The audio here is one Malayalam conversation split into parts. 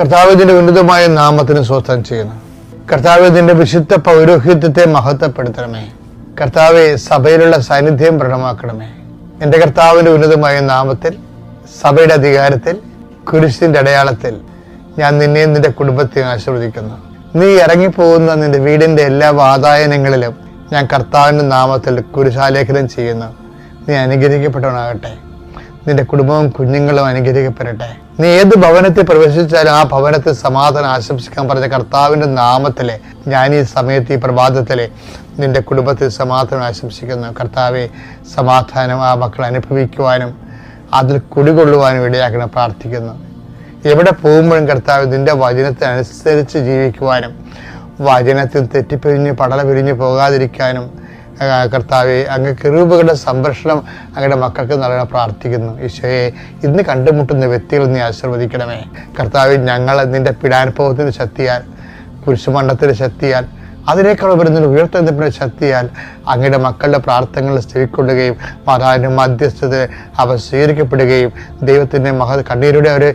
കർത്താവിന്റെ ഉന്നതമായ നാമത്തിന് സ്വസ്ഥം ചെയ്യുന്നു. കർത്താവിന്റെ വിശുദ്ധ പൗരോഹിത്യത്തെ മഹത്വപ്പെടുത്തണമേ. കർത്താവെ സഭയിലുള്ള സാന്നിധ്യം പ്രകടമാക്കണമേ. എന്റെ കർത്താവിന്റെ ഉന്നതമായ നാമത്തിൽ സഭയുടെ അധികാരത്തിൽ കുരിശിന്റെ അടയാളത്തിൽ ഞാൻ നിന്നെയും നിന്റെ കുടുംബത്തെയും ആശീർവദിക്കുന്നു. നീ ഇറങ്ങിപ്പോകുന്ന നിന്റെ വീടിന്റെ എല്ലാ വാതായനങ്ങളിലും ഞാൻ കർത്താവിന്റെ നാമത്തിൽ കുരിശാലേഖനം ചെയ്യുന്നു. നീ അനുഗ്രഹിക്കപ്പെട്ടവനാകട്ടെ. നിന്റെ കുടുംബവും കുഞ്ഞുങ്ങളും അനുഗ്രഹിക്കപ്പെടട്ടെ. നീ ഏത് ഭവനത്തിൽ പ്രവേശിച്ചാലും ആ ഭവനത്തിൽ സമാധാനം ആശംസിക്കാൻ പറഞ്ഞ കർത്താവിന്റെ നാമത്തിലെ ഞാൻ ഈ സമയത്ത് ഈ പ്രഭാതത്തിലെ നിന്റെ കുടുംബത്തിൽ സമാധാനം ആശംസിക്കുന്നു. കർത്താവെ സമാധാനം ആ മക്കൾ അനുഭവിക്കുവാനും അതിൽ കുടികൊള്ളുവാനും ഇടയാക്കണം പ്രാർത്ഥിക്കുന്നു. എവിടെ പോകുമ്പോഴും കർത്താവ് നിന്റെ വചനത്തെ അനുസരിച്ച് ജീവിക്കുവാനും വചനത്തിൽ തെറ്റിപ്പിരിഞ്ഞ് പടല പിരിഞ്ഞ് പോകാതിരിക്കാനും കർത്താവെ അങ്ങ് കിറൂബുകളുടെ സംരക്ഷണം അങ്ങയുടെ മക്കൾക്ക് നൽകാൻ പ്രാർത്ഥിക്കുന്നു. ഈശോയെ ഇന്ന് കണ്ടുമുട്ടുന്ന വ്യക്തികൾ നീ ആശീർവദിക്കണമേ. കർത്താവ് ഞങ്ങൾ നിന്റെ പിടാനുഭവത്തിന്റെ ശക്തിയാൽ കുരിശുമണ്ഡത്തിന്റെ ശക്തിയാൽ അതിനേക്കാൾ വരുന്ന ഉയർത്തെഴുന്നപ്പിന്റെ ശക്തിയാൽ അങ്ങയുടെ മക്കളുടെ പ്രാർത്ഥനകൾ സ്വീകൊള്ളുകയും മാതാവിന്റെ മധ്യസ്ഥത അവർ സ്വീകരിക്കപ്പെടുകയും ദൈവത്തിന്റെ മഹ കണ്ണീരുടെ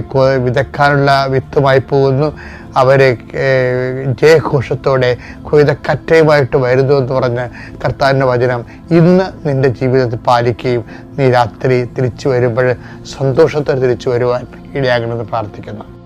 കൊ- വിതക്കാനുള്ള വിത്തുമായി പോകുന്നു. അവരെ ജയഘോഷത്തോടെ കൊയ്തക്കറ്റയുമായിട്ട് വരുന്നു എന്ന് പറഞ്ഞ് കർത്താവിന്റെ വചനം ഇന്ന് നിന്റെ ജീവിതത്തിൽ പാലിക്കുകയും നീ രാത്രി തിരിച്ചു വരുമ്പോൾ സന്തോഷത്തോടെ തിരിച്ചു വരുവാൻ ഇടയാകണമെന്ന് പ്രാർത്ഥിക്കുന്നു.